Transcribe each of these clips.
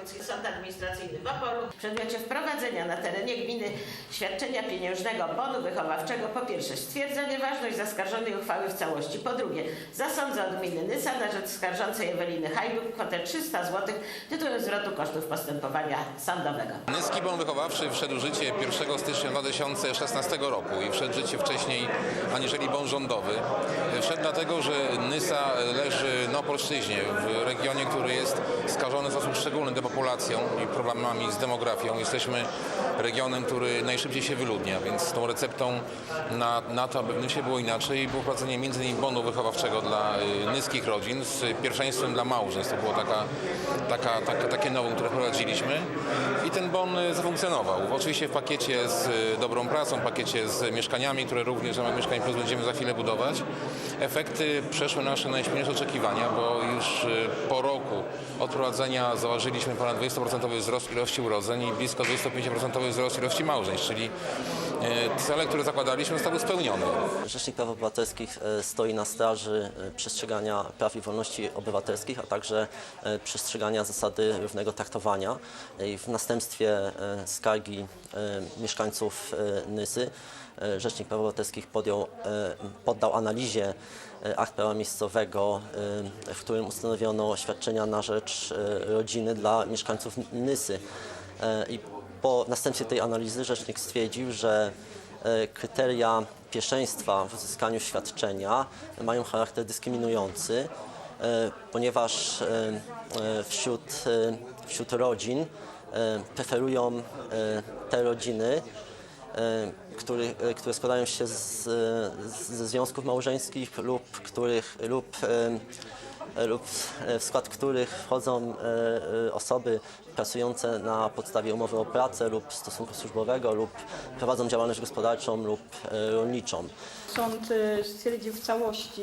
Wojewódzki Sąd Administracyjny w w przedmiocie wprowadzenia na terenie gminy świadczenia pieniężnego bonu wychowawczego po pierwsze stwierdza nieważność zaskarżonej uchwały w całości, po drugie zasądza od gminy Nysa na rzecz skarżącej Eweliny Hajduk kwotę 300 zł tytułem zwrotu kosztów postępowania sądowego. Nyski bon wychowawczy wszedł w życie 1 stycznia 2016 roku i wszedł w życie wcześniej aniżeli bon rządowy. Wszedł dlatego, że Nysa leży na Opolszczyźnie, w regionie, który jest skażony w sposób szczególny depopulacją i problemami z demografią. Jesteśmy regionem, który najszybciej się wyludnia, więc tą receptą na, na to, aby w Nysie było inaczej, było wprowadzenie innymi bonu wychowawczego dla y, nyskich rodzin z pierwszeństwem dla małżeństw. To było taka, taka, taka, takie nowum, które wprowadziliśmy i ten bon y, zafunkcjonował. Oczywiście w pakiecie z y, dobrą pracą, pakiecie z mieszkaniami, które również w ramach Mieszkań Plus będziemy za chwilę budować. Efekty przeszły nasze najśmielsze oczekiwania, bo już y, po roku od prowadzenia zauważyliśmy ponad 20% wzrost ilości urodzeń i blisko 25% wzrost ilości małżeństw, czyli cele, które zakładaliśmy zostały spełnione. Rzecznik Praw Obywatelskich e, stoi na straży e, przestrzegania praw i wolności obywatelskich, a także e, przestrzegania zasady równego traktowania. I w następstwie e, skargi e, mieszkańców e, Nysy e, Rzecznik Praw Obywatelskich podjął, e, poddał analizie e, akt prawa miejscowego, e, w którym ustanowiono świadczenia na rzecz e, rodziny dla mieszkańców Nysy. E, I po następstwie tej analizy rzecznik stwierdził, że e, kryteria pierwszeństwa w uzyskaniu świadczenia mają charakter dyskryminujący, e, ponieważ e, wśród, wśród rodzin preferują te rodziny, który, które składają się z, ze związków małżeńskich lub, których, lub lub w skład których wchodzą e, e, osoby pracujące na podstawie umowy o pracę lub stosunku służbowego lub prowadzą działalność gospodarczą lub e, rolniczą. Sąd stwierdził w całości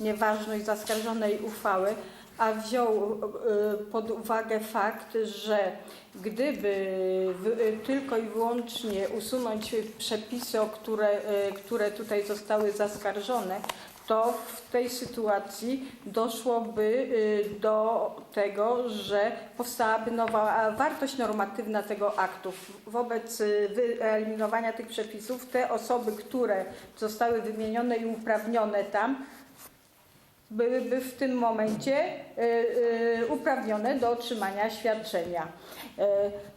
nieważność zaskarżonej uchwały, a wziął pod uwagę fakt, że gdyby tylko i wyłącznie usunąć przepisy, które, które tutaj zostały zaskarżone, to w tej sytuacji doszłoby y, do tego, że powstałaby nowa wartość normatywna tego aktu. Wobec y, wyeliminowania tych przepisów te osoby, które zostały wymienione i uprawnione tam, byłyby w tym momencie y, uprawnione do otrzymania świadczenia. Y,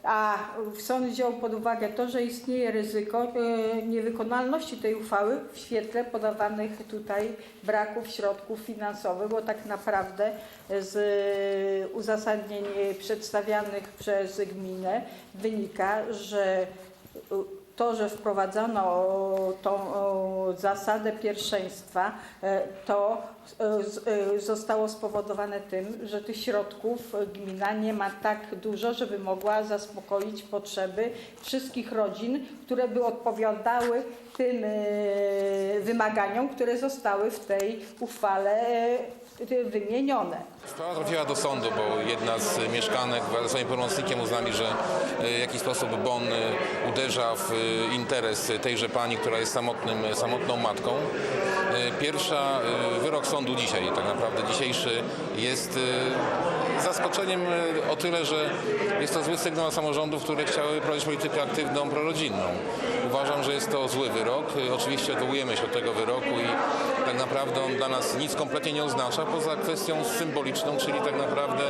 A sąd wziął pod uwagę to, że istnieje ryzyko y, niewykonalności tej uchwały w świetle podawanych tutaj braków środków finansowych, bo tak naprawdę z uzasadnień przedstawianych przez gminę wynika, że to, że wprowadzono tą zasadę pierwszeństwa, e, to e, e, zostało spowodowane tym, że tych środków gmina nie ma tak dużo, żeby mogła zaspokoić potrzeby wszystkich rodzin, które by odpowiadały tym wymaganiom, które zostały w tej uchwale wymienione. Sprawa trafiła do sądu, bo jedna z mieszkanek ze swoim pełnomocnikiem uznali, że e, w jakiś sposób bon e, uderza w e, interes tejże pani, która jest samotnym, samotną matką. Pierwsza, wyrok sądu dzisiaj, tak naprawdę dzisiejszy jest zaskoczeniem o tyle, że jest to zły sygnał samorządów, które chciały prowadzić politykę aktywną, prorodzinną. Uważam, że jest to zły wyrok. Oczywiście odwołujemy się od tego wyroku i tak naprawdę on dla nas nic kompletnie nie oznacza, poza kwestią symboliczną, czyli tak naprawdę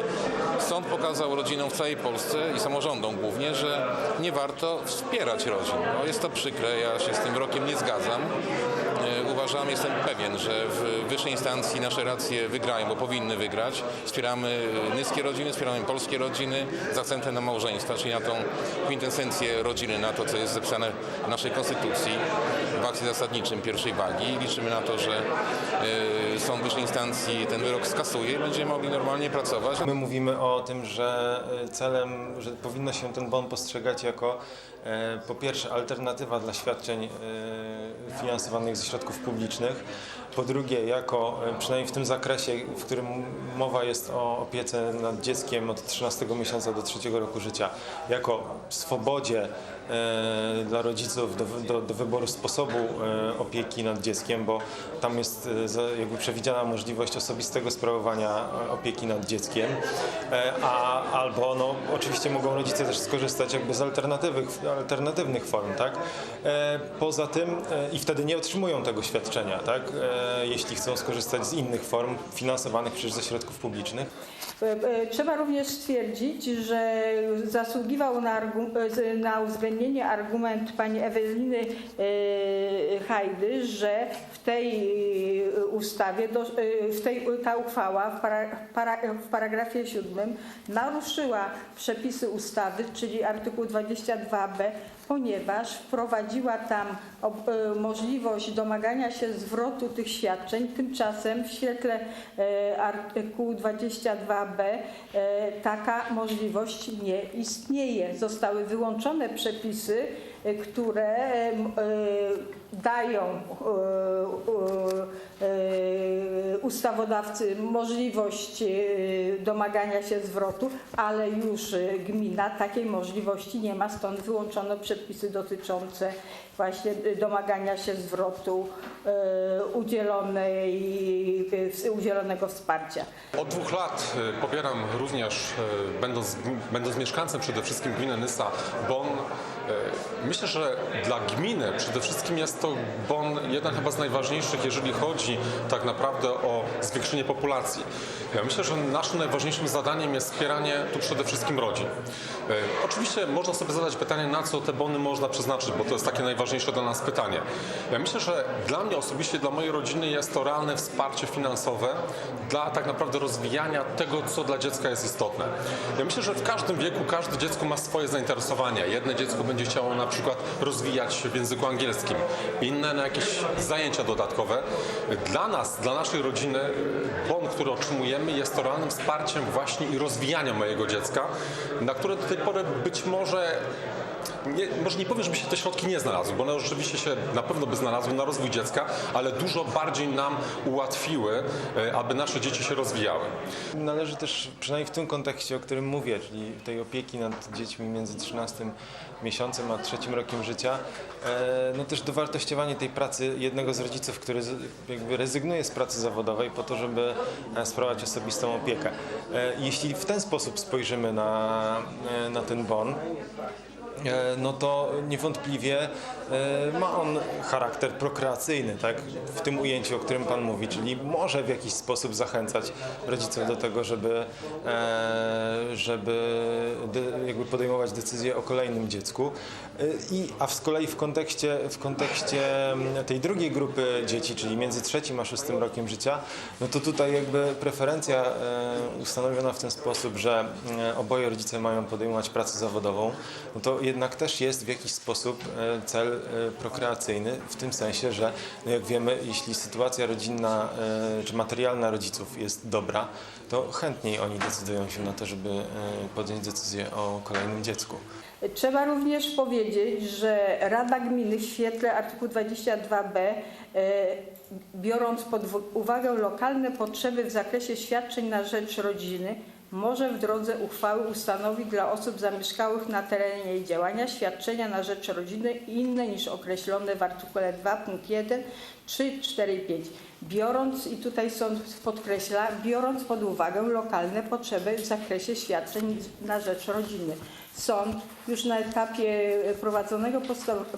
sąd pokazał rodzinom w całej Polsce i samorządom głównie, że nie warto wspierać rodzin. No, jest to przykre, ja się z tym wyrokiem nie zgadzam. E, Uważam, jestem pewien, że w wyższej instancji nasze racje wygrają, bo powinny wygrać. Wspieramy niskie rodziny, wspieramy polskie rodziny z na małżeństwa, czyli na tą kwintesencję rodziny, na to, co jest zapisane w naszej konstytucji w akcie zasadniczym pierwszej wagi. Liczymy na to, że e, sąd wyższej instancji ten wyrok skasuje i będziemy mogli normalnie pracować. My mówimy o tym, że e, celem, że powinno się ten bon postrzegać jako e, po pierwsze alternatywa dla świadczeń finansowanych ze środków publicznych, Po drugie, jako e, przynajmniej w tym zakresie, w którym mowa jest o opiece nad dzieckiem od 13 miesiąca do 3 roku życia, jako swobodzie e, dla rodziców do, do, do wyboru sposobu e, opieki nad dzieckiem, bo tam jest jakby przewidziana możliwość osobistego sprawowania opieki nad dzieckiem, a albo no, oczywiście mogą rodzice też skorzystać jakby z alternatywnych, form, tak? Poza tym i wtedy nie otrzymują tego świadczenia, tak? Jeśli chcą skorzystać z innych form finansowanych przecież ze środków publicznych. E, e, Trzeba również stwierdzić, że zasługiwał na, e, na uwzględnienie argument pani Eweliny Hajdy, że w tej ustawie, w tej, ta uchwała w, para, para, w paragrafie 7 naruszyła przepisy ustawy, czyli artykuł 22b, ponieważ wprowadziła tam e, możliwość domagania się zwrotu tych świadczeń. Tymczasem w świetle e, artykułu 22b e, taka możliwość nie istnieje. Zostały wyłączone przepisy, które dają e, e, ustawodawcy możliwość e, domagania się zwrotu, ale już gmina takiej możliwości nie ma, stąd wyłączono przepisy dotyczące właśnie domagania się zwrotu udzielonej, udzielonego wsparcia. Od dwóch lat pobieram również, będąc, będąc mieszkańcem przede wszystkim gminy Nysa, bon. Myślę, że dla gminy przede wszystkim jest to bon jeden chyba z najważniejszych, jeżeli chodzi tak naprawdę o zwiększenie populacji. Ja myślę, że naszym najważniejszym zadaniem jest wspieranie tu przede wszystkim rodzin. E, Oczywiście można sobie zadać pytanie, na co te bony można przeznaczyć, bo to jest takie najważniejsze dla nas pytanie. Ja myślę, że dla mnie osobiście, dla mojej rodziny jest to realne wsparcie finansowe dla tak naprawdę rozwijania tego, co dla dziecka jest istotne. Ja myślę, że w każdym wieku każde dziecko ma swoje zainteresowania. Jedno dziecko będzie chciało na przykład rozwijać się w języku angielskim, inne na jakieś zajęcia dodatkowe. Dla nas, dla naszej rodziny, bon, który otrzymujemy, jest to realnym wsparciem właśnie i rozwijania mojego dziecka, na które do tej pory być może nie, może nie powiem, żeby się te środki nie znalazły, bo one rzeczywiście się na pewno by znalazły na rozwój dziecka, ale dużo bardziej nam ułatwiły, e, aby nasze dzieci się rozwijały. Należy też, przynajmniej w tym kontekście, o którym mówię, czyli tej opieki nad dziećmi między 13 miesiącem a trzecim rokiem życia, e, no też dowartościowanie tej pracy jednego z rodziców, który jakby rezygnuje z pracy zawodowej po to, żeby e, sprawować osobistą opiekę. Jeśli w ten sposób spojrzymy na, na ten bon, no to niewątpliwie e, ma on charakter prokreacyjny, tak? W tym ujęciu, o którym Pan mówi, czyli może w jakiś sposób zachęcać rodziców do tego, żeby, e, żeby jakby podejmować decyzję o kolejnym dziecku. E, I, a z kolei w kontekście, w kontekście mm, tej drugiej grupy dzieci, czyli między trzecim a szóstym rokiem życia, no to tutaj jakby preferencja e, ustanowiona w ten sposób, że e, oboje rodzice mają podejmować pracę zawodową, no to jednak też jest w jakiś sposób e, cel e, prokreacyjny, w tym sensie, że no jak wiemy, jeśli sytuacja rodzinna e, czy materialna rodziców jest dobra, to chętniej oni decydują się na to, żeby e, podjąć decyzję o kolejnym dziecku. Trzeba również powiedzieć, że Rada Gminy w świetle artykułu 22b, e, biorąc pod uwagę lokalne potrzeby w zakresie świadczeń na rzecz rodziny, może w drodze uchwały ustanowić dla osób zamieszkałych na terenie jej działania świadczenia na rzecz rodziny inne niż określone w artykule 2 punkt 1, 3, 4 i 5. Biorąc, i tutaj sąd podkreśla, biorąc pod uwagę lokalne potrzeby w zakresie świadczeń na rzecz rodziny. Sąd już na etapie prowadzonego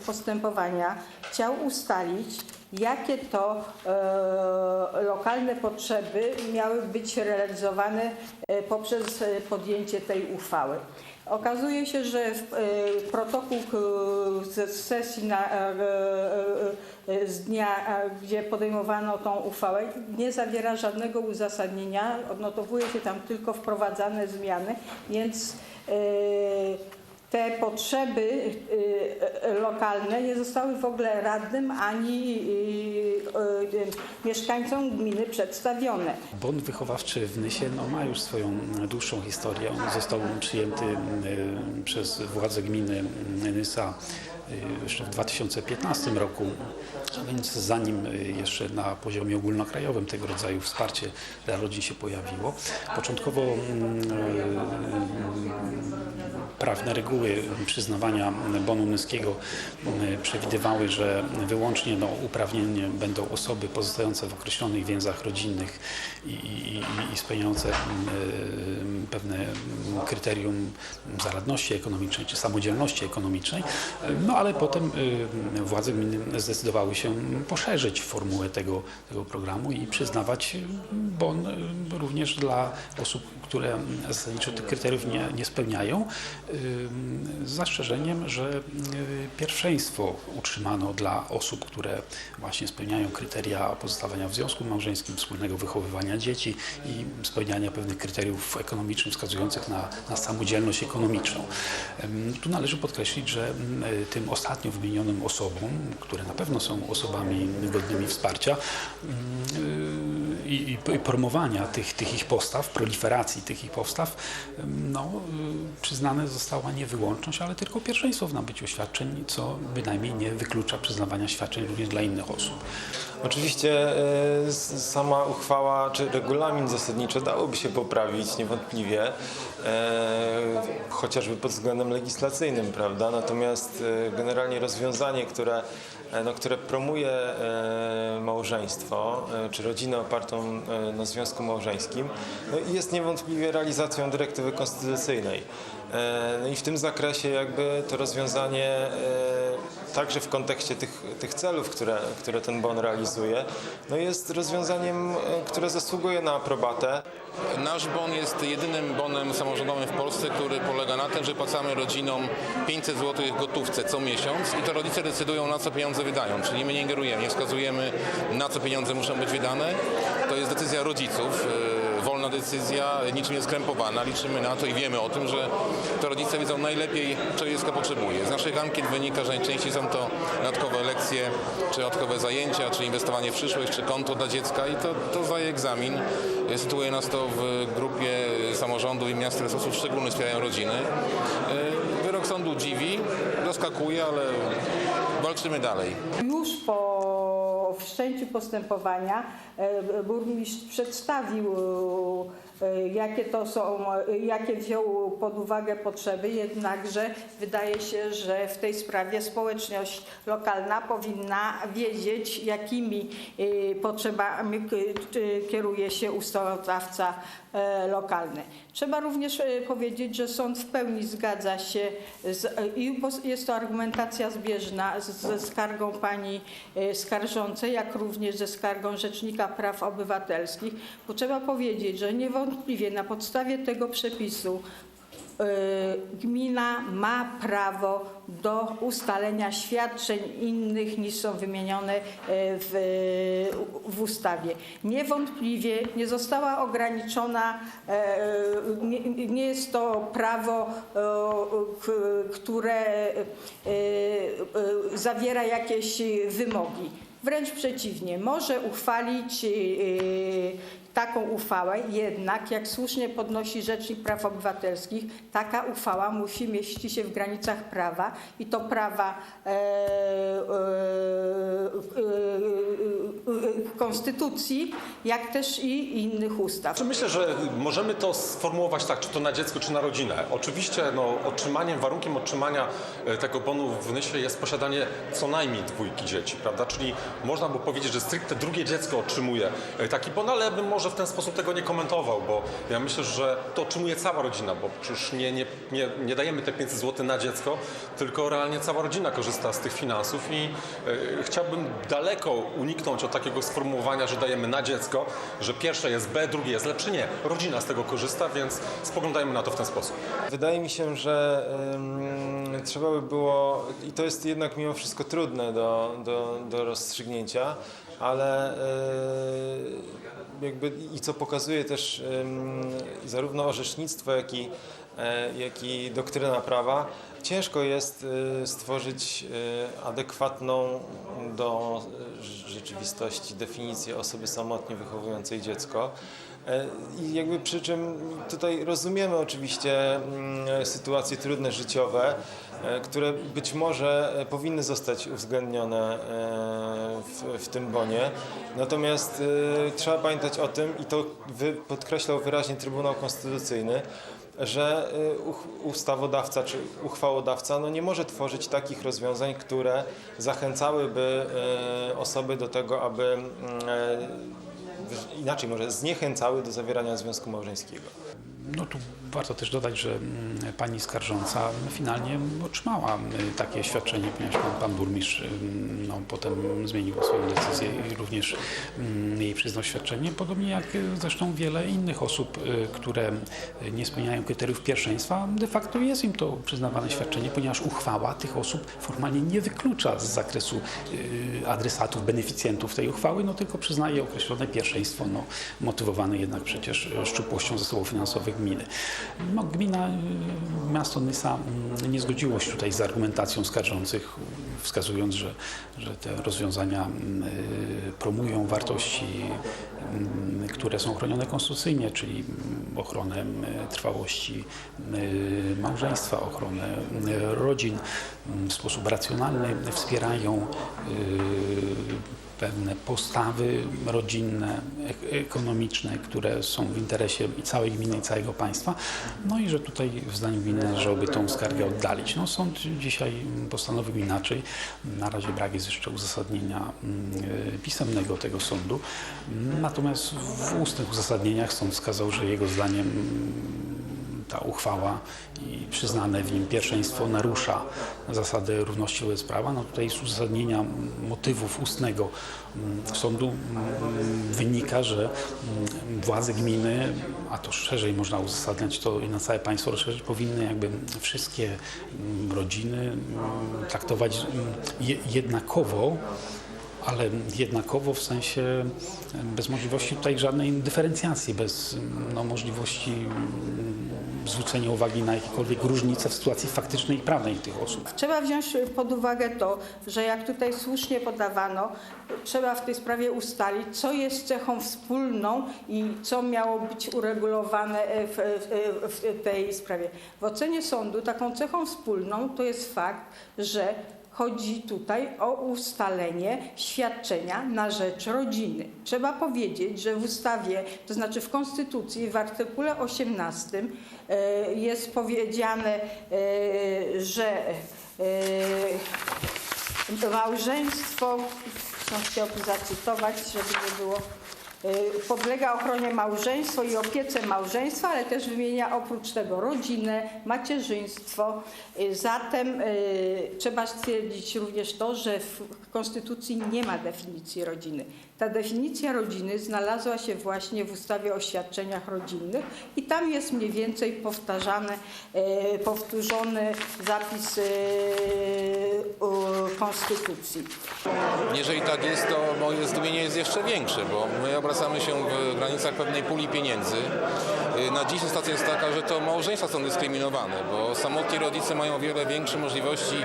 postępowania chciał ustalić, jakie to e, lokalne potrzeby miały być realizowane e, poprzez e, podjęcie tej uchwały. Okazuje się, że protokół ze sesji na, z dnia, gdzie podejmowano tą uchwałę, nie zawiera żadnego uzasadnienia. Odnotowuje się tam tylko wprowadzane zmiany, więc te potrzeby y, y, lokalne nie zostały w ogóle radnym ani y, mieszkańcom gminy przedstawione. Bon wychowawczy w Nysie no, ma już swoją dłuższą historię. On został przyjęty przez władze gminy Nysa jeszcze w 2015 roku, a więc zanim y, jeszcze na poziomie ogólnokrajowym tego rodzaju wsparcie dla rodzin się pojawiło. Początkowo mm, prawne reguły przyznawania bonu niskiego mm, przewidywały, że wyłącznie no, uprawnienie będą osoby pozostające w określonych więzach rodzinnych i, i, i- spełniające pewne kryterium zaradności ekonomicznej czy samodzielności ekonomicznej. No ale potem y, władze gminy zdecydowały się poszerzyć formułę tego, tego programu i przyznawać bon y, również dla osób, które zasadniczo tych kryteriów nie, nie spełniają, y, z zastrzeżeniem, że pierwszeństwo utrzymano dla osób, które właśnie spełniają kryteria pozostawania w związku małżeńskim, wspólnego wychowywania dzieci i spełniania pewnych kryteriów ekonomicznych wskazujących na, na samodzielność ekonomiczną. Tu należy podkreślić, że ym, tym ostatnio wymienionym osobom, które na pewno są osobami godnymi wsparcia ym, y, i, i promowania tych, tych ich postaw, proliferacji tych ich postaw, ym, no, y, przyznane została nie wyłączność, ale tylko pierwszeństwo w nabyciu świadczeń, co bynajmniej nie wyklucza przyznawania świadczeń również dla innych osób. Oczywiście e, sama uchwała czy regulamin zasadniczy dałoby się poprawić niewątpliwie, e, chociażby pod względem legislacyjnym, prawda? Natomiast e, generalnie rozwiązanie, które, no, które promuje małżeństwo czy rodzinę opartą na związku małżeńskim, no, jest niewątpliwie realizacją dyrektywy konstytucyjnej. No i w tym zakresie jakby to rozwiązanie także w kontekście tych, tych celów, które, które ten bon realizuje, no jest rozwiązaniem, e, które zasługuje na aprobatę. Nasz bon jest jedynym bonem samorządowym w Polsce, który polega na tym, że płacamy rodzinom 500 zł w gotówce co miesiąc i to rodzice decydują na co pieniądze wydają, czyli my nie ingerujemy, nie wskazujemy na co pieniądze muszą być wydane. To jest decyzja rodziców, yy, wolna decyzja, niczym nie skrępowana. Liczymy na to i wiemy o tym, że to rodzice wiedzą najlepiej, czego dziecko potrzebuje. Z naszych ankiet wynika, że najczęściej są to dodatkowe lekcje, czy dodatkowe zajęcia, czy inwestowanie w przyszłość, czy konto dla dziecka i to, to zdaje egzamin. Sytuuje nas to w grupie samorządów i miast, które w sposób szczególny wspierają rodziny. Yy, Wyrok sądu dziwi, zaskakuje, ale walczymy dalej. Już po wszczęciu postępowania e, burmistrz przedstawił, e, jakie to są, jakie wziął pod uwagę potrzeby, jednakże wydaje się, że w tej sprawie społeczność lokalna powinna wiedzieć, jakimi e, potrzebami kieruje się ustawodawca e, lokalny. Trzeba również e, powiedzieć, że sąd w pełni zgadza się z, e, i jest to argumentacja zbieżna ze skargą pani skarżącej, jak również ze skargą Rzecznika Praw Obywatelskich, bo trzeba powiedzieć, że niewątpliwie na podstawie tego przepisu gmina ma prawo do ustalenia świadczeń innych niż są wymienione e, w, w ustawie. Niewątpliwie nie została ograniczona, e, nie, nie jest to prawo, które zawiera jakieś wymogi. Wręcz przeciwnie, może uchwalić taką uchwałę, jednak jak słusznie podnosi Rzecznik Praw Obywatelskich, taka uchwała musi mieścić się w granicach prawa i to prawa e, e, e, konstytucji, jak też i innych ustaw. Myślę, że możemy to sformułować tak, czy to na dziecko, czy na rodzinę. Oczywiście no, otrzymaniem, warunkiem otrzymania e, tego bonu w Nysie jest posiadanie co najmniej dwójki dzieci, prawda? Czyli można by powiedzieć, że stricte drugie dziecko otrzymuje e, taki bon, ale bym może w ten sposób tego nie komentował, bo ja myślę, że to otrzymuje cała rodzina, bo przecież nie, nie, nie, nie dajemy te 500 zł na dziecko, tylko realnie cała rodzina korzysta z tych finansów i e, chciałbym daleko uniknąć od takiego sformułowania, że dajemy na dziecko, że pierwsze jest B, drugie jest lepsze. Nie, rodzina z tego korzysta, więc spoglądajmy na to w ten sposób. Wydaje mi się, że ym, trzeba by było, i to jest jednak mimo wszystko trudne do, do, do rozstrzygnięcia, ale y, jakby i co pokazuje też zarówno orzecznictwo, jak i, e, jak i doktryna prawa, ciężko jest y, stworzyć y, adekwatną do rzeczywistości definicję osoby samotnie wychowującej dziecko. E, I jakby przy czym tutaj rozumiemy oczywiście mm, sytuacje trudne życiowe, e, które być może e, powinny zostać uwzględnione e, w, w tym bonie. Natomiast e, trzeba pamiętać o tym, i to podkreślał wyraźnie Trybunał Konstytucyjny, że ustawodawca czy uchwałodawca no nie może tworzyć takich rozwiązań, które zachęcałyby osoby do tego, aby mm, e, inaczej może zniechęcały do zawierania związku małżeńskiego. No tu warto też dodać, że mm, pani skarżąca finalnie otrzymała mm, takie świadczenie, ponieważ pan, pan burmistrz mm, no, potem zmienił swoją decyzję i również jej przyznał świadczenie, podobnie jak y, zresztą wiele innych osób, y, które y, nie spełniają kryteriów pierwszeństwa, de facto jest im to przyznawane świadczenie, ponieważ uchwała tych osób formalnie nie wyklucza z zakresu y, adresatów, beneficjentów tej uchwały, no tylko przyznaje określone pierwszeństwo, no, motywowane jednak przecież e, szczupłością zasobów finansowych gminy. No, gmina, y, miasto Nysa mm, nie zgodziło się tutaj z argumentacją skarżących, wskazując, że, że te rozwiązania mm, y, promują wartości, mm, które są chronione konstytucyjnie, czyli ochronę trwałości y, małżeństwa, ochronę rodzin, w sposób racjonalny wspierają pewne postawy rodzinne, ek- ekonomiczne, które są w interesie całej gminy, i całego państwa. No i że tutaj w zdaniu gminy należałoby tą skargę oddalić. No sąd dzisiaj postanowił inaczej. Na razie brak jest jeszcze uzasadnienia mm, pisemnego tego sądu. Natomiast w ustnych uzasadnieniach sąd wskazał, że jego zdaniem ta uchwała i przyznane w nim pierwszeństwo narusza zasadę równości wobec prawa. No tutaj z uzasadnienia motywów ustnego mm, sądu mm, wynika, że mm, władze gminy, a to szerzej można uzasadniać to i na całe państwo rozszerzyć, powinny jakby wszystkie rodziny traktować je- jednakowo ale jednakowo w sensie bez możliwości tutaj żadnej dyferencjacji, bez no, możliwości mm, zwrócenia uwagi na jakiekolwiek różnice w sytuacji faktycznej i prawnej tych osób. Trzeba wziąć pod uwagę to, że jak tutaj słusznie podawano, trzeba w tej sprawie ustalić, co jest cechą wspólną i co miało być uregulowane e, w, w, w tej sprawie. W ocenie sądu taką cechą wspólną to jest fakt, że chodzi tutaj o ustalenie świadczenia na rzecz rodziny. Trzeba powiedzieć, że w ustawie, to znaczy w Konstytucji w artykule 18 e, jest powiedziane, e, że e, małżeństwo, chciałbym zacytować, żeby nie było, podlega ochronie małżeństwo i opiece małżeństwa, ale też wymienia oprócz tego rodzinę, macierzyństwo. E, Zatem e, trzeba stwierdzić również to, że w Konstytucji nie ma definicji rodziny. Ta definicja rodziny znalazła się właśnie w ustawie o świadczeniach rodzinnych i tam jest mniej więcej powtarzany, e, powtórzony zapis e, Konstytucji. Jeżeli tak jest, to moje zdumienie jest jeszcze większe, bo my obracamy się w granicach pewnej puli pieniędzy. Y, Na dziś sytuacja jest taka, że to małżeństwa są dyskryminowane, bo samotni rodzice mają o wiele większe możliwości,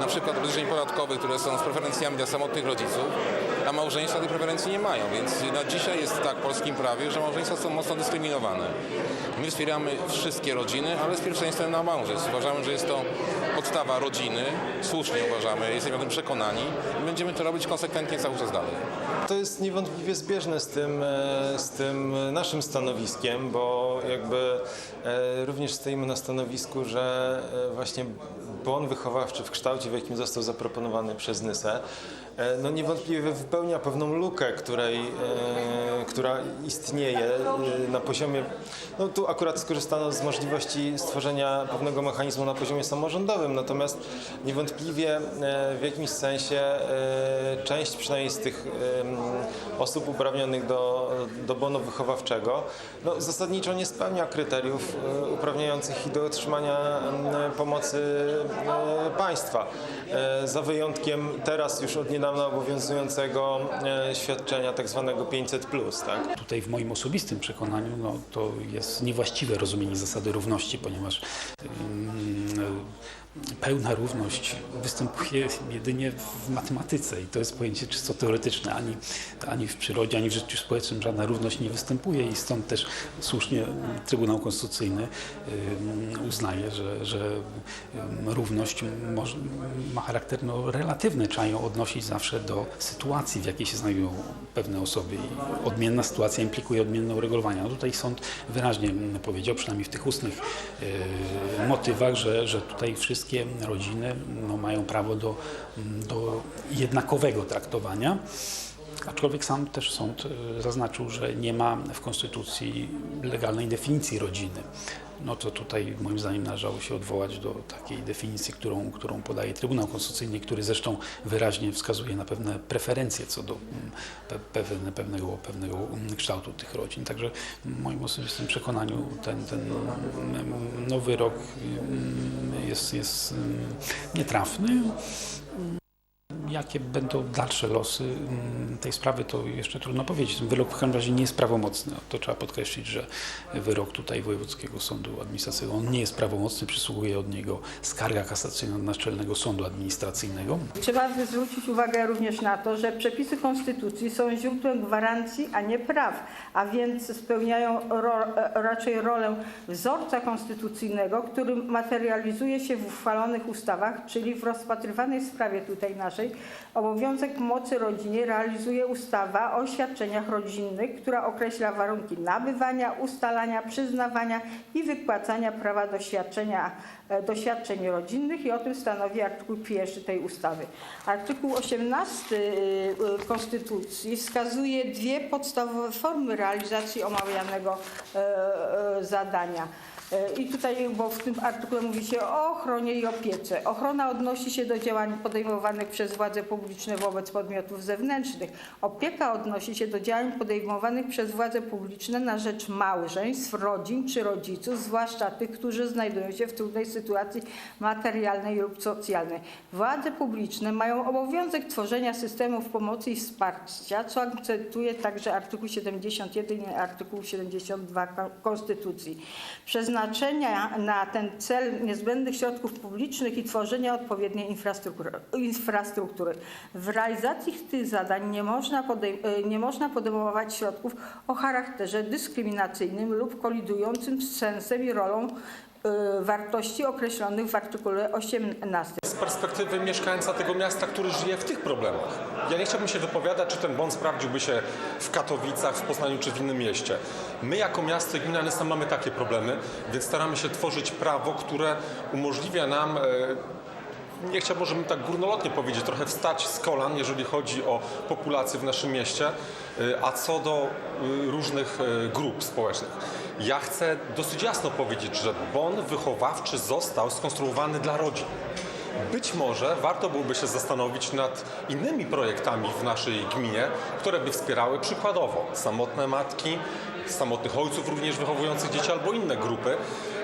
na przykład podatkowych, które są z preferencjami dla samotnych rodziców, a małżeństwa tej preferencji nie mają, więc na dzisiaj jest tak w polskim prawie, że małżeństwa są mocno dyskryminowane. My wspieramy wszystkie rodziny, ale z pierwszeństwem na małżeństw. Uważamy, że jest to podstawa rodziny, słusznie uważamy, jesteśmy o tym przekonani i będziemy to robić konsekwentnie cały czas dalej. To jest niewątpliwie zbieżne z tym, e, z tym naszym stanowiskiem, bo jakby e, również stoimy na stanowisku, że e, właśnie bon wychowawczy w kształcie, w jakim został zaproponowany przez Nysę, no niewątpliwie wypełnia pewną lukę, której, e, która istnieje e, na poziomie, no tu akurat skorzystano z możliwości stworzenia pewnego mechanizmu na poziomie samorządowym, natomiast niewątpliwie e, w jakimś sensie e, część przynajmniej z tych em, osób uprawnionych do, do bonu wychowawczego no, zasadniczo nie spełnia kryteriów e, uprawniających ich do otrzymania pomocy e, państwa. E, Za wyjątkiem teraz już od niedawna niedawno obowiązującego e, świadczenia tak zwanego 500+, tak? Tutaj w moim osobistym przekonaniu no, to jest niewłaściwe rozumienie zasady równości, ponieważ ym, pełna równość występuje jedynie w matematyce i to jest pojęcie czysto teoretyczne. Ani, ani w przyrodzie, ani w życiu społecznym żadna równość nie występuje i stąd też słusznie Trybunał Konstytucyjny ym, uznaje, że, że ym, równość ma charakter no, relatywny. Trzeba ją odnosić zawsze do sytuacji, w jakiej się znajdują pewne osoby. I odmienna sytuacja implikuje odmienne uregulowania. No tutaj sąd wyraźnie powiedział, przynajmniej w tych ustnych yy, motywach, że, że tutaj wszystkie rodziny no, mają prawo do, do jednakowego traktowania. Aczkolwiek sam też sąd y, zaznaczył, że nie ma w Konstytucji legalnej definicji rodziny. No to tutaj moim zdaniem należało się odwołać do takiej definicji, którą, którą podaje Trybunał Konstytucyjny, który zresztą wyraźnie wskazuje na pewne preferencje co do mm, pe, pewne, pewnego, pewnego mm, kształtu tych rodzin. Także w moim osobistym przekonaniu ten, ten mm, nowy rok jest, jest nietrafny. Jakie będą dalsze losy mm, tej sprawy, to jeszcze trudno powiedzieć. Wyrok w każdym razie nie jest prawomocny. To trzeba podkreślić, że wyrok tutaj Wojewódzkiego Sądu Administracyjnego on nie jest prawomocny, przysługuje od niego skarga kasacyjna do Naczelnego Sądu Administracyjnego. Trzeba zwrócić uwagę również na to, że przepisy Konstytucji są źródłem gwarancji, a nie praw, a więc spełniają ro, raczej rolę wzorca konstytucyjnego, który materializuje się w uchwalonych ustawach, czyli w rozpatrywanej sprawie tutaj naszej. Obowiązek pomocy rodzinie realizuje ustawa o świadczeniach rodzinnych, która określa warunki nabywania, ustalania, przyznawania i wypłacania prawa do świadczenia e, świadczeń rodzinnych i o tym stanowi artykuł pierwszy tej ustawy. Artykuł 18 y, Konstytucji wskazuje dwie podstawowe formy realizacji omawianego e, e, zadania. E, I tutaj, bo w tym artykule mówi się o ochronie i opiece. Ochrona odnosi się do działań podejmowanych przez władze publiczne wobec podmiotów zewnętrznych. Opieka odnosi się do działań podejmowanych przez władze publiczne na rzecz małżeństw, rodzin czy rodziców, zwłaszcza tych, którzy znajdują się w trudnej sytuacji materialnej lub socjalnej. Władze publiczne mają obowiązek tworzenia systemów pomocy i wsparcia, co akcentuje także artykuł 71 i artykuł 72 Ko- Konstytucji. Przeznaczenia na ten cel niezbędnych środków publicznych i tworzenia odpowiedniej infrastruktury. W realizacji tych zadań nie można, e, nie można podejmować środków o charakterze dyskryminacyjnym lub kolidującym z sensem i rolą wartości określonych w artykule 18. Z perspektywy mieszkańca tego miasta, który żyje w tych problemach. Ja nie chciałbym się wypowiadać, czy ten bon sprawdziłby się w Katowicach, w Poznaniu czy w innym mieście. My jako miasto i gmina mamy takie problemy, więc staramy się tworzyć prawo, które umożliwia nam e, nie chciałbym, tak górnolotnie powiedzieć, trochę wstać z kolan, jeżeli chodzi o populację w naszym mieście, y, a co do y, różnych y, grup społecznych. Ja chcę dosyć jasno powiedzieć, że bon wychowawczy został skonstruowany dla rodzin. Być może warto byłoby się zastanowić nad innymi projektami w naszej gminie, które by wspierały przykładowo samotne matki, samotnych ojców również wychowujących dzieci albo inne grupy.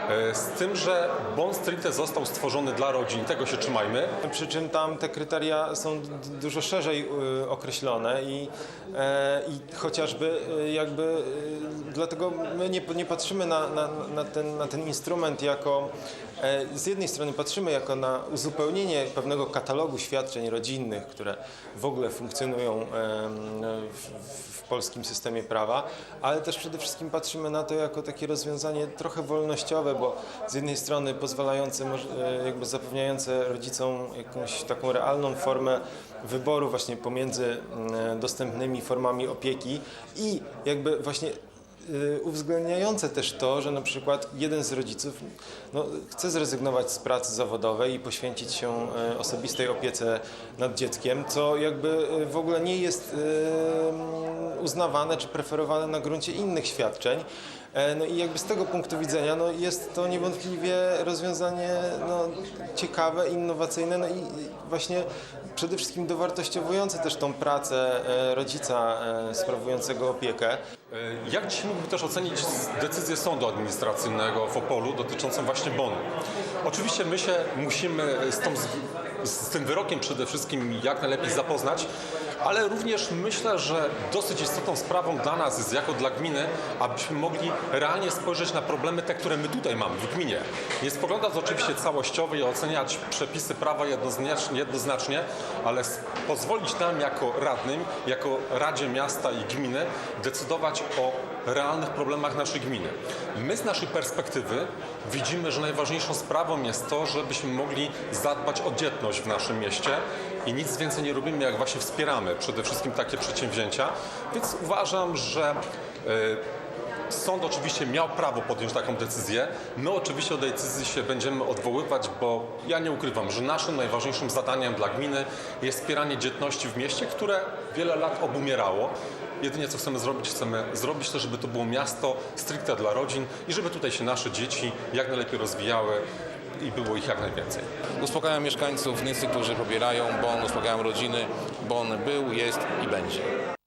E, Z tym, że bon stricte został stworzony dla rodzin, tego się trzymajmy. Przy czym tam te kryteria są dużo szerzej y, określone i, e, i chociażby y, jakby y, dlatego my nie, nie patrzymy na, na, na, ten, na ten instrument jako z jednej strony patrzymy jako na uzupełnienie pewnego katalogu świadczeń rodzinnych, które w ogóle funkcjonują w, polskim systemie prawa, ale też przede wszystkim patrzymy na to jako takie rozwiązanie trochę wolnościowe, bo z jednej strony pozwalające, e, jakby zapewniające rodzicom jakąś taką realną formę wyboru właśnie pomiędzy mm, dostępnymi formami opieki i jakby właśnie uwzględniające też to, że na przykład jeden z rodziców no, chce zrezygnować z pracy zawodowej i poświęcić się y, osobistej opiece nad dzieckiem, co jakby y, w ogóle nie jest y, uznawane czy preferowane na gruncie innych świadczeń. E, No i jakby z tego punktu widzenia no jest to niewątpliwie rozwiązanie no, ciekawe, innowacyjne no i właśnie przede wszystkim dowartościowujące też tą pracę e, rodzica e, sprawującego opiekę. E, Jak dzisiaj mógłby też ocenić decyzję sądu administracyjnego w Opolu dotyczącą właśnie bonu? Oczywiście my się musimy z tą z tym wyrokiem przede wszystkim jak najlepiej zapoznać, ale również myślę, że dosyć istotną sprawą dla nas jest jako dla gminy, abyśmy mogli realnie spojrzeć na problemy te, które my tutaj mamy w gminie. Nie spoglądać oczywiście całościowo i oceniać przepisy prawa jednoznacznie, jednoznacznie ale pozwolić nam jako radnym, jako Radzie Miasta i Gminy decydować o realnych problemach naszej gminy. My z naszej perspektywy widzimy, że najważniejszą sprawą jest to, żebyśmy mogli zadbać o dzietność w naszym mieście i nic więcej nie robimy, jak właśnie wspieramy przede wszystkim takie przedsięwzięcia. Więc uważam, że e, Sąd oczywiście miał prawo podjąć taką decyzję. My oczywiście od decyzji się będziemy odwoływać, bo ja nie ukrywam, że naszym najważniejszym zadaniem dla gminy jest wspieranie dzietności w mieście, które wiele lat obumierało. Jedynie co chcemy zrobić, chcemy zrobić to, żeby to było miasto stricte dla rodzin i żeby tutaj się nasze dzieci jak najlepiej rozwijały i było ich jak najwięcej. Uspokajam mieszkańców Nysy, którzy pobierają bon, uspokajam rodziny. Bon był, jest i będzie.